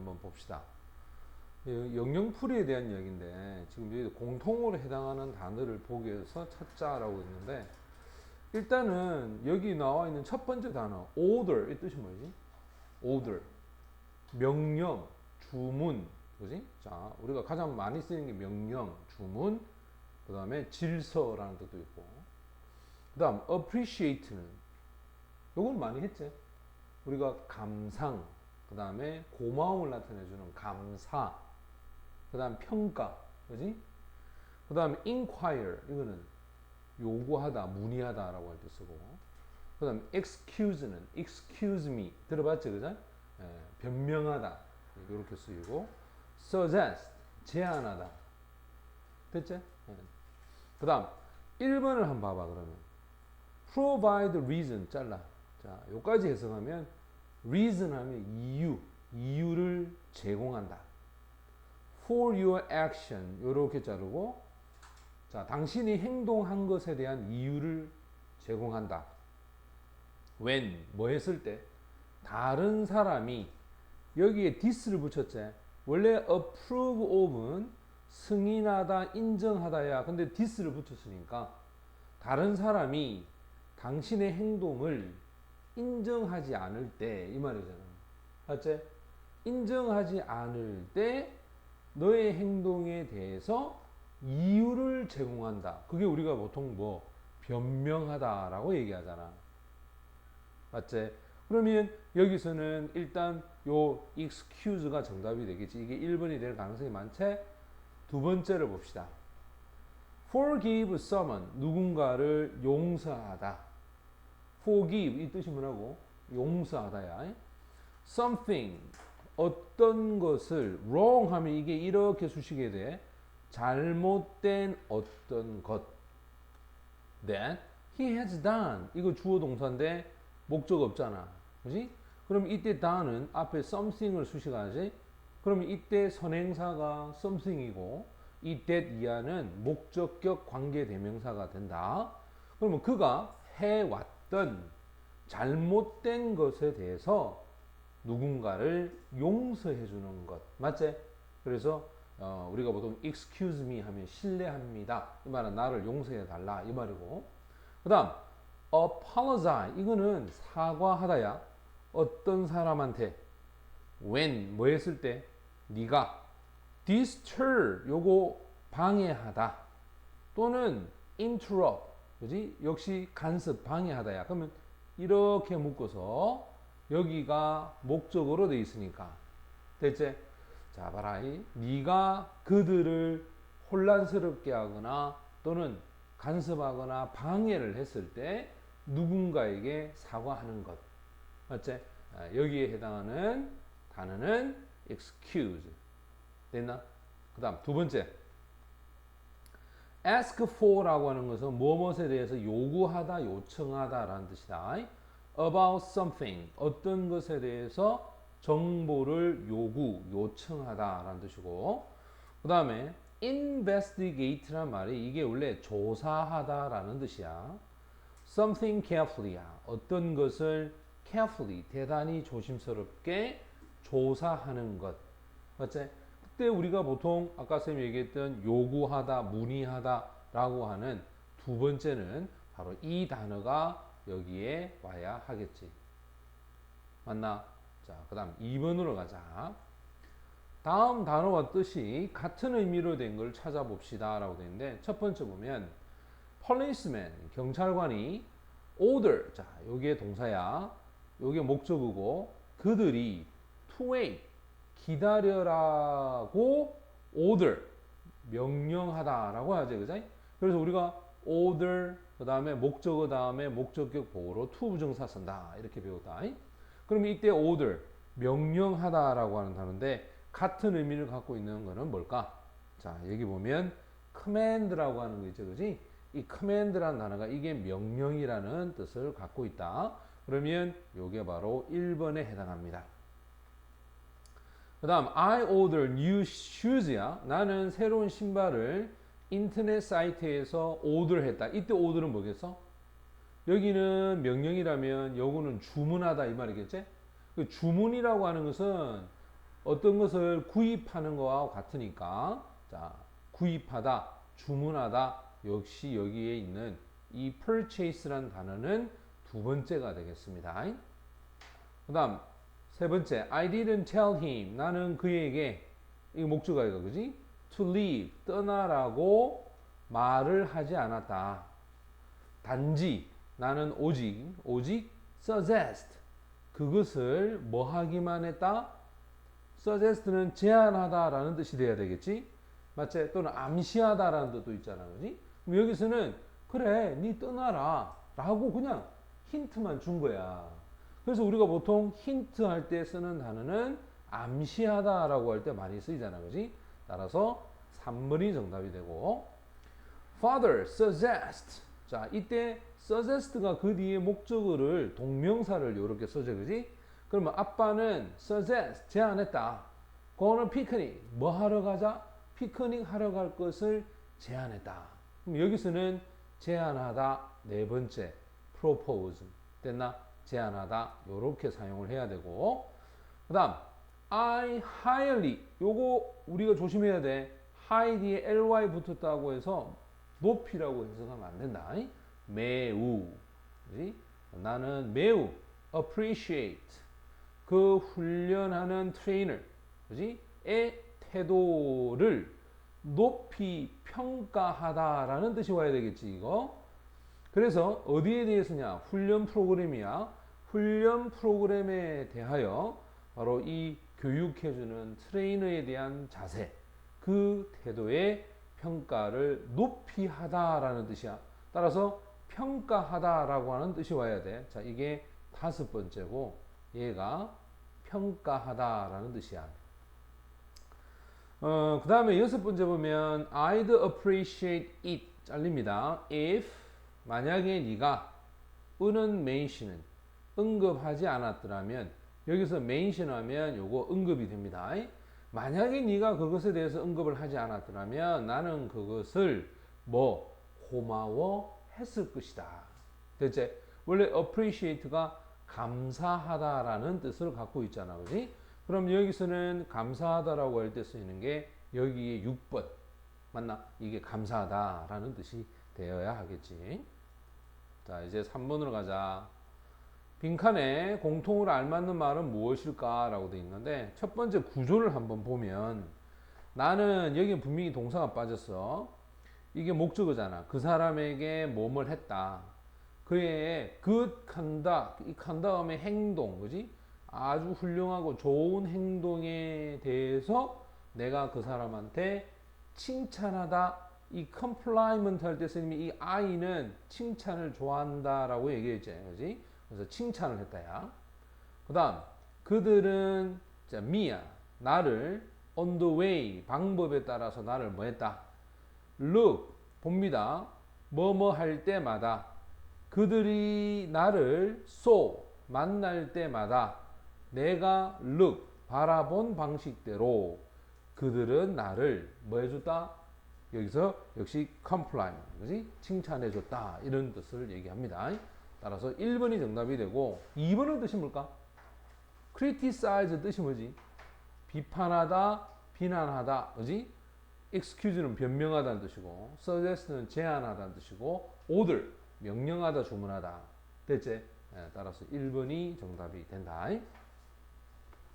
한번 봅시다. 이 영영풀이에 대한 이야기인데 지금 여기 공통으로 해당하는 단어를 보기 위해서 찾자라고 했는데 일단은 여기 나와 있는 첫 번째 단어 order 이 뜻이 뭐지? order 명령, 주문, 그지? 자, 우리가 가장 많이 쓰는 게 명령, 주문, 그 다음에 질서라는 뜻도 있고, 그 다음 appreciate는 요건 많이 했지. 우리가 감상, 그 다음에 고마움을 나타내주는 감사, 그 다음 평가, 그지? 그 다음에 inquire, 이거는 요구하다, 문의하다 라고 할 때 쓰고, 그 다음 excuse는 excuse me, 들어봤죠, 그죠? 예, 변명하다, 이렇게 쓰이고, suggest, 제안하다. 됐지? 예. 그 다음, 1번을 한번 봐봐, 그러면. provide reason, 잘라. 자, 요까지 해석하면, reason 하면 이유, 이유를 제공한다. for your action, 요렇게 자르고, 자, 당신이 행동한 것에 대한 이유를 제공한다. when, 뭐 했을 때? 다른 사람이 여기에 this를 붙였지. 원래 approve of는 승인하다, 인정하다야. 근데 this를 붙였으니까 다른 사람이 당신의 행동을 인정하지 않을 때 이 말이잖아. 맞지? 인정하지 않을 때 너의 행동에 대해서 이유를 제공한다. 그게 우리가 보통 뭐 변명하다라고 얘기하잖아. 맞지? 그러면 여기서는 일단 요 excuse가 정답이 되겠지. 이게 1번이 될 가능성이 많지? 두 번째를 봅시다. forgive someone, 누군가를 용서하다. Forgive, 이 뜻이 뭐라고? 용서하다야. something, 어떤 것을 wrong 하면 이게 이렇게 수식이 돼. 잘못된 어떤 것. that he has done. 이거 주어 동사인데 목적 없잖아. 그지? 그럼 이때 da는 앞에 something을 수식하지. 그럼 이때 선행사가 something이고 이 that 이하는 목적격 관계 대명사가 된다. 그러면 그가 해왔 던 잘못된 것에 대해서 누군가를 용서해 주는 것. 맞지? 그래서 어, 우리가 보통 excuse me 하면 신뢰합니다. 이 말은 나를 용서해 달라 이 말이고. 그다음 apologize 이거는 사과하다야. 어떤 사람한테 when 뭐 했을 때 네가 disturb 요거 방해하다 또는 interrupt 그지? 역시 간섭 방해하다야. 그러면 이렇게 묶어서 여기가 목적으로 돼 있으니까. 됐지 자 봐라. 이 네가 그들을 혼란스럽게 하거나 또는 간섭하거나 방해를 했을 때 누군가에게 사과하는 것. 맞지? 아, 여기에 해당하는 단어는 excuse. 됐나? 그 다음 두 번째 ask for라고 하는 것은 무엇에 대해서 요구하다, 요청하다 라는 뜻이다. about something 어떤 것에 대해서 정보를 요구, 요청하다 라는 뜻이고 그 다음에 investigate란 말이 이게 원래 조사하다 라는 뜻이야. something carefully야. 어떤 것을 carefully, 대단히 조심스럽게 조사하는 것. 맞지? 그때 우리가 보통 아까 쌤이 얘기했던 요구하다, 문의하다라고 하는 두 번째는 바로 이 단어가 여기에 와야 하겠지. 맞나? 자, 그 다음 2번으로 가자. 다음 단어와 뜻이 같은 의미로 된 걸 찾아봅시다. 라고 되는데, 첫 번째 보면, policeman, 경찰관이 order, 자, 요게 동사야. 요게 목적이고, 그들이 to wait, 기다려라고 order 명령하다라고 하죠, 그죠? 그래서 우리가 order 그 다음에 목적어 다음에 목적격 보호로 to 부정사 쓴다 이렇게 배웠다. 그럼 이때 order 명령하다라고 하는 단어인데 같은 의미를 갖고 있는 거는 뭘까? 자 여기 보면 command라고 하는 거 있죠, 그지? 이 command라는 단어가 이게 명령이라는 뜻을 갖고 있다. 그러면 이게 바로 1번에 해당합니다. 그 다음 I order new shoes야. 나는 새로운 신발을 인터넷 사이트에서 오더했다. 이때 오더는 뭐겠어? 여기는 명령이라면 요거는 주문하다 이 말이겠지? 그 주문이라고 하는 것은 어떤 것을 구입하는 거와 같으니까 자 구입하다 주문하다 역시 여기에 있는 이 purchase란 단어는 두 번째가 되겠습니다. 그 다음 세 번째 I didn't tell him 나는 그에게 이 목적어가 그지 to leave 떠나라고 말을 하지 않았다. 단지 나는 오직 오직 suggest 그것을 뭐 하기만 했다? suggest는 제안하다라는 뜻이 돼야 되겠지? 맞지? 또는 암시하다라는 뜻도 있잖아, 그지? 그럼 여기서는 그래, 니 떠나라라고 그냥 힌트만 준 거야. 그래서 우리가 보통 힌트 할 때 쓰는 단어는 암시하다라고 할 때 많이 쓰이잖아, 그지? 따라서 3번이 정답이 되고. Father suggest. 자 이때 suggest가 그 뒤에 목적어를 동명사를 이렇게 써줘 그지? 그러면 아빠는 suggest 제안했다. 고는 피크닉 뭐 하러 가자? 피크닉 하러 갈 것을 제안했다. 그럼 여기서는 제안하다. 네 번째. Propose. 됐나 제안하다 요렇게 사용을 해야 되고 그 다음 I highly 요거 우리가 조심해야 돼 high 뒤에 ly 붙었다고 해서 높이라고 해석하면 안 된다. 매우. 그지? 나는 매우 appreciate 그 훈련하는 트레이너, 그지? 의 태도를 높이 평가하다라는 뜻이 와야 되겠지, 이거. 그래서 어디에 대해서냐? 훈련 프로그램이야. 훈련 프로그램에 대하여 바로 이 교육해주는 트레이너에 대한 자세, 그 태도의 평가를 높이 하다라는 뜻이야. 따라서 평가하다라고 하는 뜻이 와야 돼. 자, 이게 다섯 번째고 얘가 평가하다라는 뜻이야. 어, 그 다음에 여섯 번째 보면 I'd appreciate it 잘립니다. if 만약에 네가 은은 mention은 언급하지 않았더라면 여기서 mention 하면 요거 언급이 됩니다. 만약에 네가 그것에 대해서 언급을 하지 않았더라면 나는 그것을 뭐 고마워했을 것이다. 대체 원래 appreciate가 감사하다라는 뜻을 갖고 있잖아, 그지? 그럼 여기서는 감사하다라고 할 때 쓰이는 게 여기에 6번 맞나? 이게 감사하다라는 뜻이 되어야 하겠지. 자, 이제 3번으로 가자. 빈칸에 공통으로 알맞는 말은 무엇일까라고 되어 있는데 첫 번째 구조를 한번 보면 나는 여기 분명히 동사가 빠졌어. 이게 목적어잖아. 그 사람에게 몸을 했다. 그의 good conduct, 이 conduct의 행동, 그지? 아주 훌륭하고 좋은 행동에 대해서 내가 그 사람한테 칭찬하다. 이 compliment 할때 쓰는 이 I는 칭찬을 좋아한다라고 얘기했지, 그지? 그래서 칭찬을 했다야. 그 다음, 그들은, 자, 미야, 나를, on the way, 방법에 따라서 나를 뭐 했다? look, 봅니다. 뭐뭐 할 때마다, 그들이 나를 so, 만날 때마다, 내가 look, 바라본 방식대로, 그들은 나를 뭐 해줬다? 여기서 역시 compliment, 그지? 칭찬해줬다. 이런 뜻을 얘기합니다. 따라서 1번이 정답이 되고 2번은 뜻이 뭘까? criticize 뜻이 뭐지? 비판하다, 비난하다, 그지? excuse는 변명하다는 뜻이고 suggest는 제안하다는 뜻이고 order 명령하다, 주문하다. 됐지? 예, 따라서 1번이 정답이 된다.